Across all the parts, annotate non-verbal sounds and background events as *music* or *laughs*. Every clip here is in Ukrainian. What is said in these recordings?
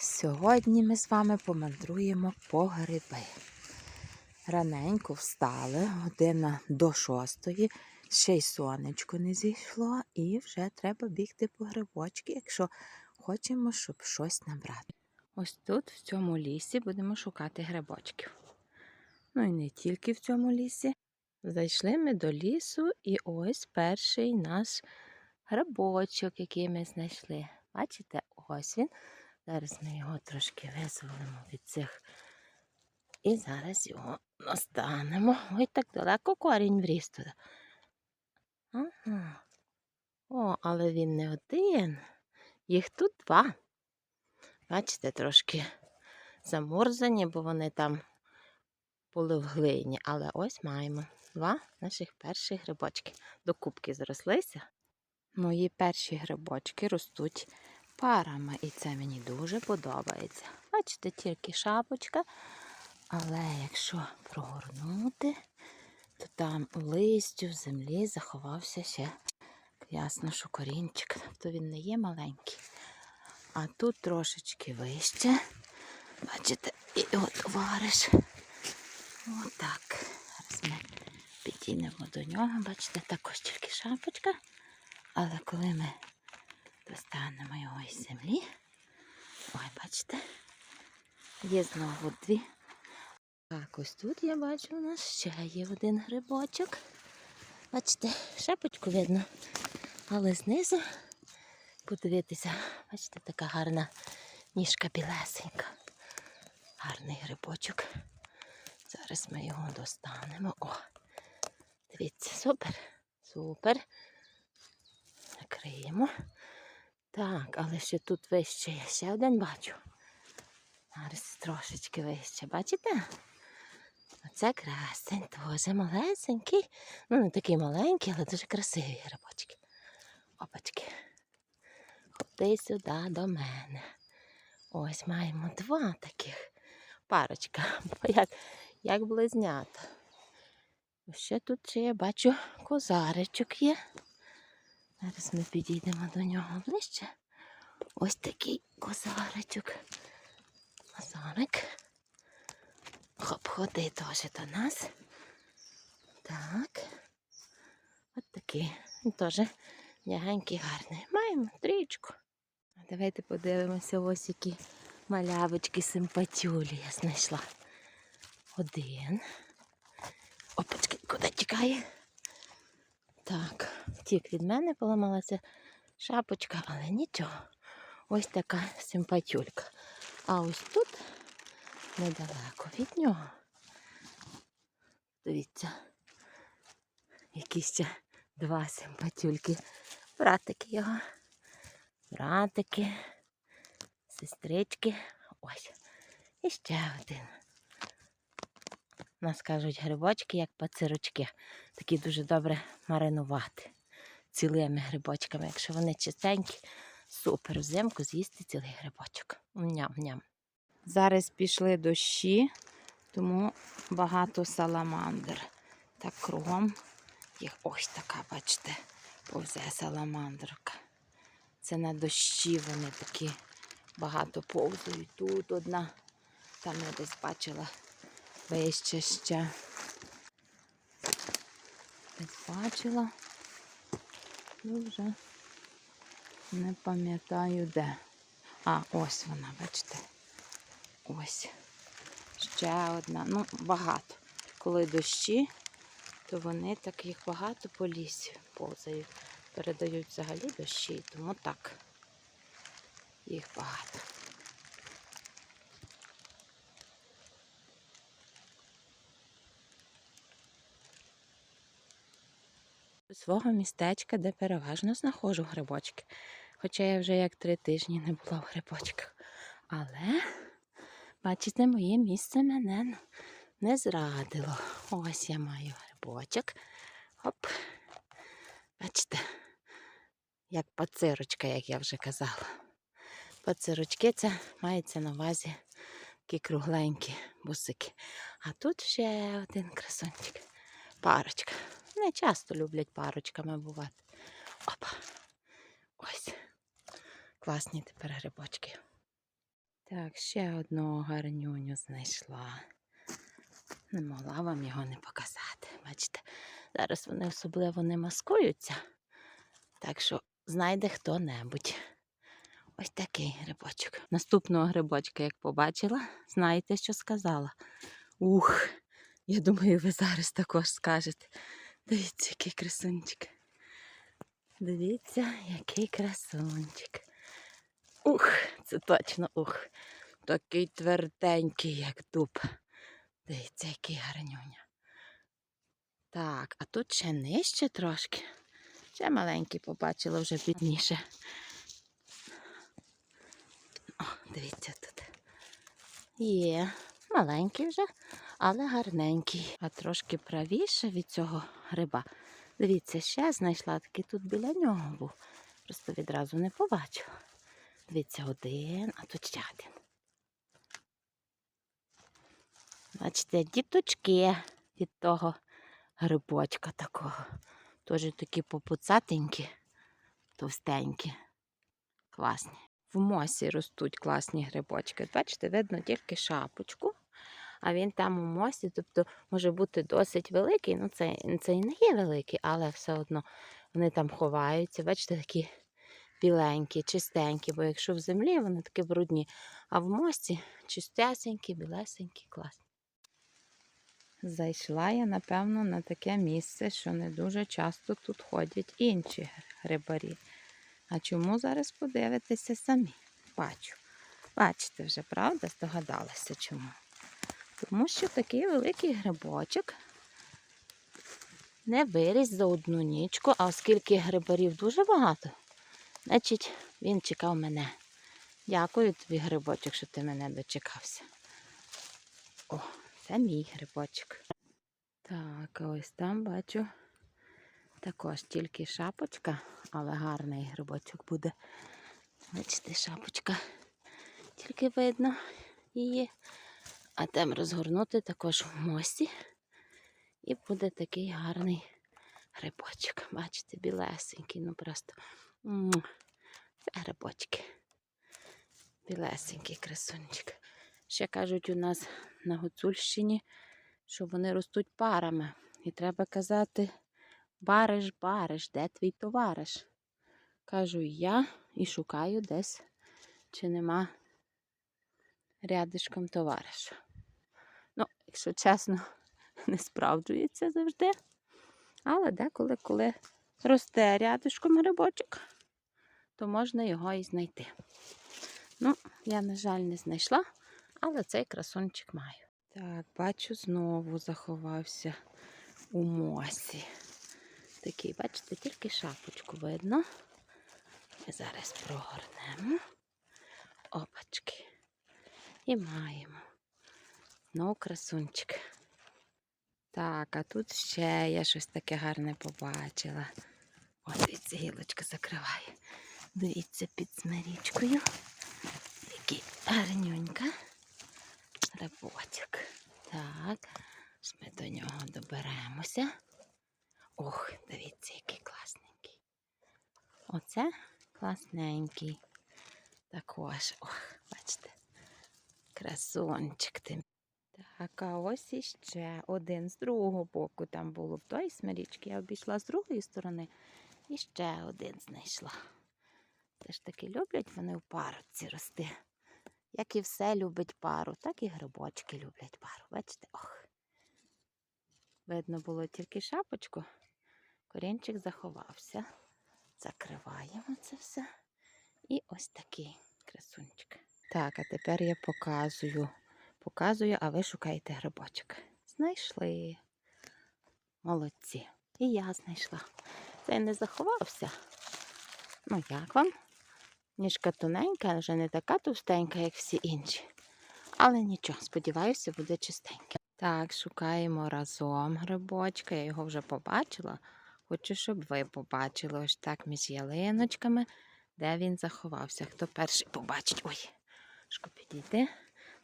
Сьогодні ми з вами помандруємо по гриби. Раненько встали, година до шостої, ще й сонечко не зійшло, і вже треба бігти по грибочки, якщо хочемо, щоб щось набрати. Ось тут, в цьому лісі, будемо шукати грибочків. Ну і не тільки в цьому лісі. Зайшли ми до лісу, і ось перший наш грибочок, який ми знайшли. Бачите, ось він. Зараз ми його трошки визволимо від цих. І зараз його настанемо. Ой, так далеко корінь вріс туди. Ага. О, але він не один. Їх тут два. Бачите, трошки замурзані, бо вони там були в глині. Але ось маємо два наших перших грибочки. До кубки зрослися. Мої перші грибочки ростуть парами, і це мені дуже подобається. Бачите, тільки шапочка, але якщо прогорнути, то там у листю, в землі заховався ще ясно, що корінчик, тобто він не є маленький. А тут трошечки вище. Бачите, і от вариш. Отак. Зараз ми підійдемо до нього. Бачите, також тільки шапочка. Але коли ми достанемо його із землі, ой, бачите, є знову дві. Так, ось тут я бачу, у нас ще є один грибочок. Бачите, шапочку видно, але знизу подивитися, бачите, така гарна ніжка білесенька. Гарний грибочок. Зараз ми його достанемо. О, дивіться, супер, супер. Накриємо. Так, але ще тут вище є. Ще один бачу. Зараз трошечки вище. Бачите? Оце красень, теж малесенький. Ну, не такий маленький, але дуже красиві грибочки. Опачки. Ходи сюди до мене. Ось маємо два таких парочка. *laughs* Як, як близнята. Ще тут ще я бачу козаричок є. Зараз ми підійдемо до нього ближче. Ось такий козаричок. Козарик. Хоп, ходи теж до нас. Так. От такий. Теж м'ягенький, гарний. Маємо трічку. Давайте подивимося, ось які малявочки симпатюлі я знайшла. Один. Опачки, куди тікає? Так, тік від мене поламалася шапочка, але нічого. Ось така симпатюлька. А ось тут недалеко від нього. Дивіться, які ще два симпатюльки. Братики його. Братики, сестрички. Ось. І ще один. У нас кажуть грибочки, як пацирочки. Такі дуже добре маринувати цілими грибочками. Якщо вони чистенькі, супер взимку з'їсти цілий грибочок. Ням-ням. Зараз пішли дощі, тому багато саламандр. Так кругом їх ось така, бачите, повзе саламандрка. Це на дощі вони такі багато повзають. Тут одна, там я десь бачила вище ще. Десь бачила. Ну вже не пам'ятаю де. А, ось вона, бачите. Ось. Ще одна. Ну, багато. Коли дощі, то вони так їх багато по лісі повзають. Передають взагалі дощі, тому так. Їх багато. Свого містечка, де переважно знаходжу грибочки. Хоча я вже як три тижні не була в грибочках. Але, бачите, моє місце мене не зрадило. Ось я маю грибочок. Оп. Бачите, як пацирочка, як я вже казала. Пацирочки це мається на увазі такі кругленькі бусики. А тут ще один красунчик. Парочка. Не часто люблять парочками бувати. Опа. Ось. Класні тепер грибочки. Так, ще одного гарнюню знайшла. Не могла вам його не показати. Бачите, зараз вони особливо не маскуються. Так що знайде хто-небудь. Ось такий грибочок. Наступного грибочка, як побачила, знаєте, що сказала? Ух, я думаю, ви зараз також скажете. Дивіться, який красунчик. Дивіться, який красунчик. Ух, це точно ух. Такий тверденький, як дуб. Дивіться, який гарнюня. Так, а тут ще нижче трошки. Ще маленький побачила вже бідніше. О, дивіться тут. Є, маленький вже, але гарненький. А трошки правіше від цього гриба. Дивіться, ще знайшла такий тут біля нього був. Просто відразу не побачила. Дивіться, один, а тут ще один. Бачите, діточки від того грибочка такого. Теж такі попуцатенькі, товстенькі, класні. В мосі ростуть класні грибочки. Бачите, видно тільки шапочку, а він там у мосі, тобто може бути досить великий. Ну, це, це і не є великий, але все одно вони там ховаються. Бачите, такі біленькі, чистенькі, бо якщо в землі вони такі брудні, а в мості чистесенькі, білесенькі, класні. Зайшла я, напевно, на таке місце, що не дуже часто тут ходять інші грибарі. А чому зараз подивитися самі? Бачу. Бачите вже, правда? Здогадалася чому. Тому що такий великий грибочок не виріс за одну нічку, а оскільки грибарів дуже багато, значить він чекав мене. Дякую тобі, грибочок, що ти мене дочекався. О, це мій грибочок. Так, ось там бачу також тільки шапочка, але гарний грибочок буде. Бачите, шапочка. Тільки видно її. А там розгорнути також в мосі. І буде такий гарний грибочок. Бачите, білесенький, ну просто м, це грибочки. Білесенький красунчик. Ще кажуть у нас на Гуцульщині, що вони ростуть парами. І треба казати бариш, бариш, де твій товариш? Кажу я і шукаю десь, чи нема рядишком товариша. Ну, якщо чесно, *laughs* не справджується завжди. Але деколи, коли росте рядишком грибочок, то можна його і знайти. Ну, я, на жаль, не знайшла, але цей красунчик маю. Так, бачу, знову заховався у мосі. Такий, бачите, тільки шапочку видно. Ми зараз прогорнемо. Опачки. І маємо. Ну, красунчик. Так, а тут ще я щось таке гарне побачила. Ось дивіться, гілочка закриває. Дивіться під смирічкою. Такий гарнюнька. Грибочок. Так, ж ми до нього доберемося. Ох, дивіться, який класненький. Оце класненький. Також, ох, бачите, красунчик ти. А ось іще один з другого боку. Там було в той смирічки. Я обійшла з другої сторони і ще один знайшла. Це ж таки люблять вони в парочці рости. Як і все любить пару, так і грибочки люблять пару. Бачите, ох. Видно було тільки шапочку. Корінчик заховався. Закриваємо це все. І ось такий красунчик. Так, а тепер я показую. Показую, а ви шукаєте грибочок. Знайшли. Молодці. І я знайшла. Цей не заховався. Ну, як вам? Ніжка тоненька, вже не така товстенька, як всі інші. Але нічого, сподіваюся, буде чистеньке. Так, шукаємо разом грибочка. Я його вже побачила. Хочу, щоб ви побачили ось так між ялиночками, де він заховався. Хто перший побачить? Ой, шко підійти.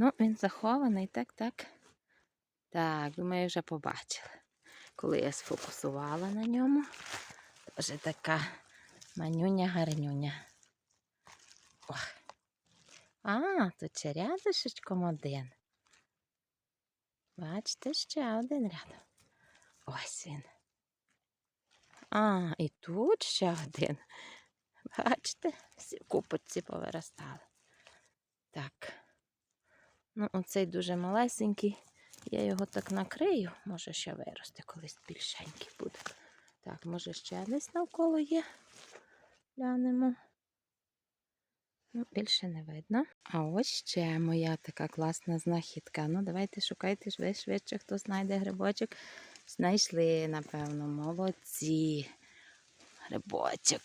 Ну, він захований, так, так. Так, думаю, вже побачили. Коли я сфокусувала на ньому, вже така манюня-гарнюня. Ох. А, тут ще рядишечком один. Бачите, ще один рядом. Ось він. А, і тут ще один. Бачите, всі купочці повиростали. Так. Ну, оцей дуже малесенький. Я його так накрию, може ще виросте, колись більшенький буде. Так, може ще десь навколо є. Глянемо. Ну, більше не видно. А ось ще моя така класна знахідка. Ну, давайте шукайте швидше, швидше, хто знайде грибочок. Знайшли, напевно, молодці. Грибочок.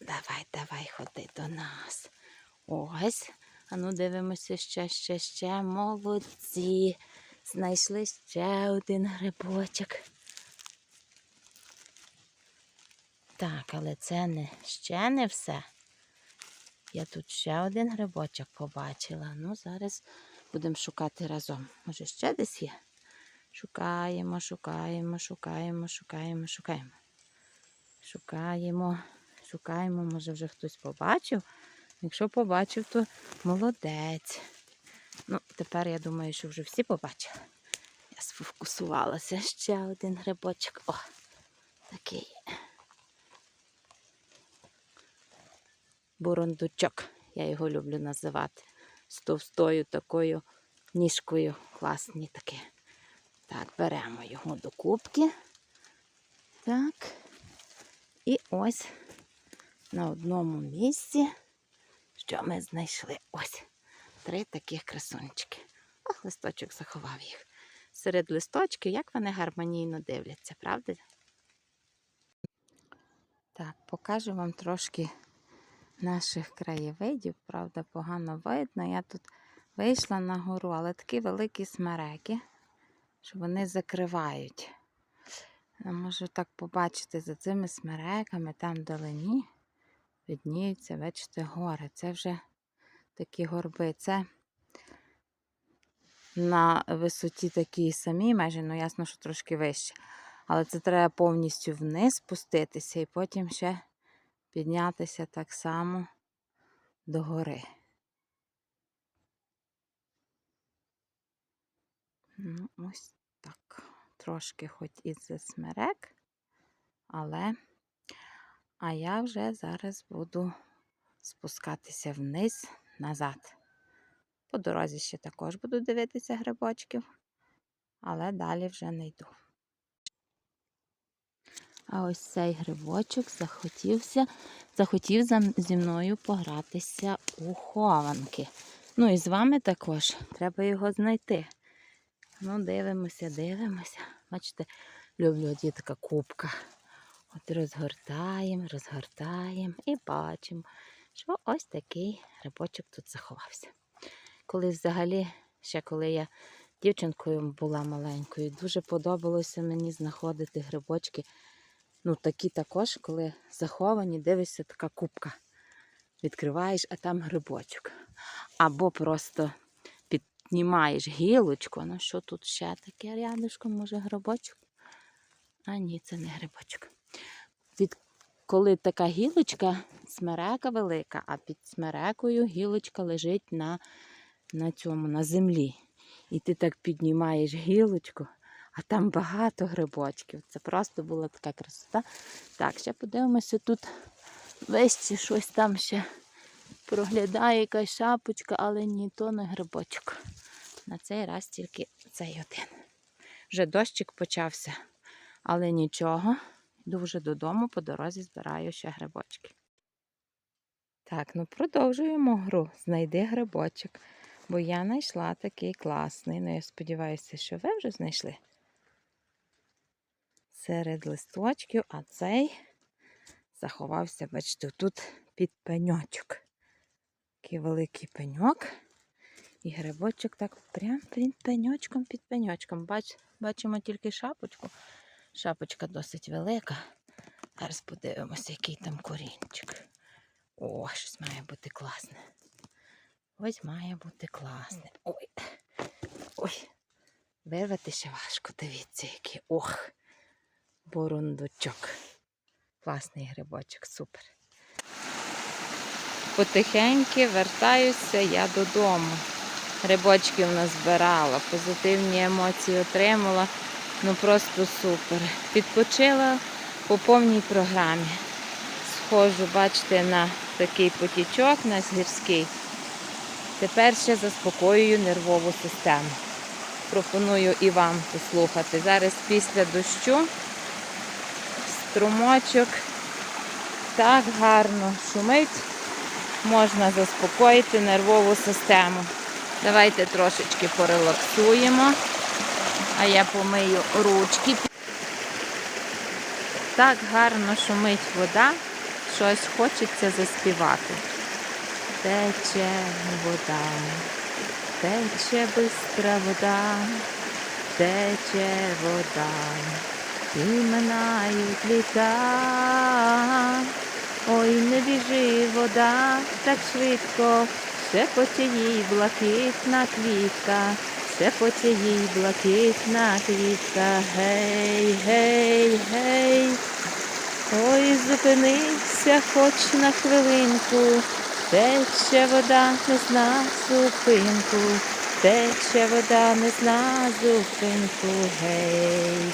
Давай, давай, ходи до нас. Ось. А ну дивимося ще, ще, ще. Молодці. Знайшли ще один грибочок. Так, але це не ще не все. Я тут ще один грибочок побачила. Ну, зараз будемо шукати разом. Може, ще десь є? Шукаємо, шукаємо, шукаємо, шукаємо, шукаємо. Шукаємо, шукаємо, може вже хтось побачив. Якщо побачив, то молодець. Ну, тепер я думаю, що вже всі побачили. Я сфокусувалася. Ще один грибочок. О, такий. Бурундучок. Я його люблю називати. З товстою такою ніжкою. Класні такі. Так, беремо його до кубки. Так. І ось на одному місці, що ми знайшли. Ось три таких красунчики. Ох, листочок заховав їх. Серед листочків, як вони гармонійно дивляться, правда? Так, покажу вам трошки наших краєвидів. Правда, погано видно. Я тут вийшла на гору, але такі великі смереки, що вони закривають. Я можу так побачити за цими смереками, там вдалині видніються, бачите, гори. Це вже такі горби. Це на висоті такі самі, майже, ну ясно, що трошки вище. Але це треба повністю вниз спуститися і потім ще піднятися так само до гори. Ну, ось так. Трошки хоч і це смерек, але а я вже зараз буду спускатися вниз назад. По дорозі ще також буду дивитися грибочків, але далі вже не йду. А ось цей грибочок захотівся, захотів зі мною погратися у хованки. Ну і з вами також треба його знайти. Ну, дивимося, дивимося. Бачите, люблю така кубка. От розгортаємо, розгортаємо і бачимо, що ось такий грибочок тут заховався. Колись взагалі, ще коли я дівчинкою була маленькою, дуже подобалося мені знаходити грибочки. Ну, такі також, коли заховані, дивишся, така кубка. Відкриваєш, а там грибочок. Або просто піднімаєш гілочку. Ну, що тут ще таке рядышком, може грибочок? А ні, це не грибочок. Від... Коли така гілочка, смерека велика, а під смерекою гілочка лежить на, на цьому, на землі. І ти так піднімаєш гілочку, а там багато грибочків. Це просто була така красота. Так, ще подивимося тут вище щось там ще проглядає якась шапочка, але ні, то не грибочок. На цей раз тільки цей один. Вже дощик почався, але нічого. Йду вже додому, по дорозі збираю ще грибочки. Так, ну продовжуємо гру. Знайди грибочок. Бо я знайшла такий класний. Ну, я сподіваюся, що ви вже знайшли. Серед листочків, а цей заховався, бачите, тут під пеньочок. Такий великий пеньок. І грибочок так прям під пеньочком, під пеньочком. Бач, бачимо тільки шапочку. Шапочка досить велика. Зараз подивимося, який там корінчик. О, щось має бути класне. Ось має бути класне. Ой. Ой. Вирвати ще важко, дивіться, який. Ох. Борундучок. Класний грибочок, супер. потихеньки вертаюся я додому. Грибочків назбирала, позитивні емоції отримала. Ну просто супер. Відпочила по повній програмі. Схожу, бачите, на такий потічок, на гірський. Тепер ще заспокоюю нервову систему. Пропоную і вам послухати. Зараз після дощу струмочок так гарно шумить, можна заспокоїти нервову систему. Давайте трошечки порелаксуємо, а я помию ручки. Так гарно шумить вода, щось хочеться заспівати. Тече вода, тече бистра вода, тече вода, і минають літа. Ой, не біжи вода так швидко, шепоче їй блакитна квітка, шепоче їй блакитна квітка, гей, гей, гей. Ой, зупинися хоч на хвилинку, тече вода не зна зупинку, тече вода не зна зупинку, гей.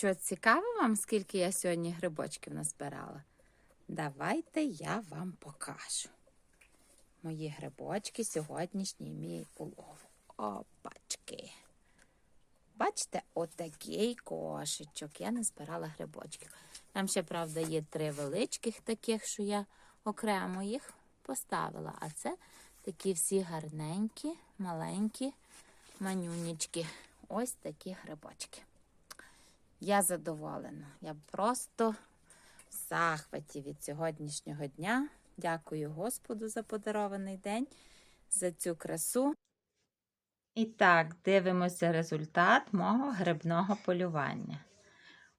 Що, цікаво вам, скільки я сьогодні грибочків назбирала? Давайте я вам покажу. Мої грибочки сьогоднішній мій улов. Опачки. Бачите, отакий кошечок. Я назбирала грибочків. Там ще, правда, є три величких таких, що я окремо їх поставила. А це такі всі гарненькі, маленькі манюнічки. Ось такі грибочки. Я задоволена. Я просто в захваті від сьогоднішнього дня. Дякую Господу за подарований день, за цю красу. І так, дивимося результат мого грибного полювання.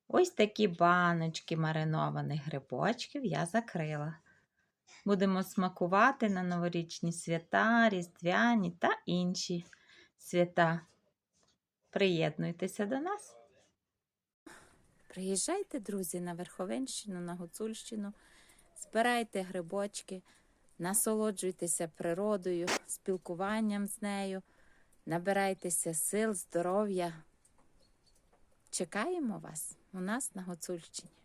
Ось такі баночки маринованих грибочків я закрила. Будемо смакувати на новорічні свята, різдвяні та інші свята. Приєднуйтеся до нас. Приїжджайте, друзі, на Верховенщину, на Гуцульщину, збирайте грибочки, насолоджуйтеся природою, спілкуванням з нею, набирайтеся сил, здоров'я. Чекаємо вас у нас на Гуцульщині.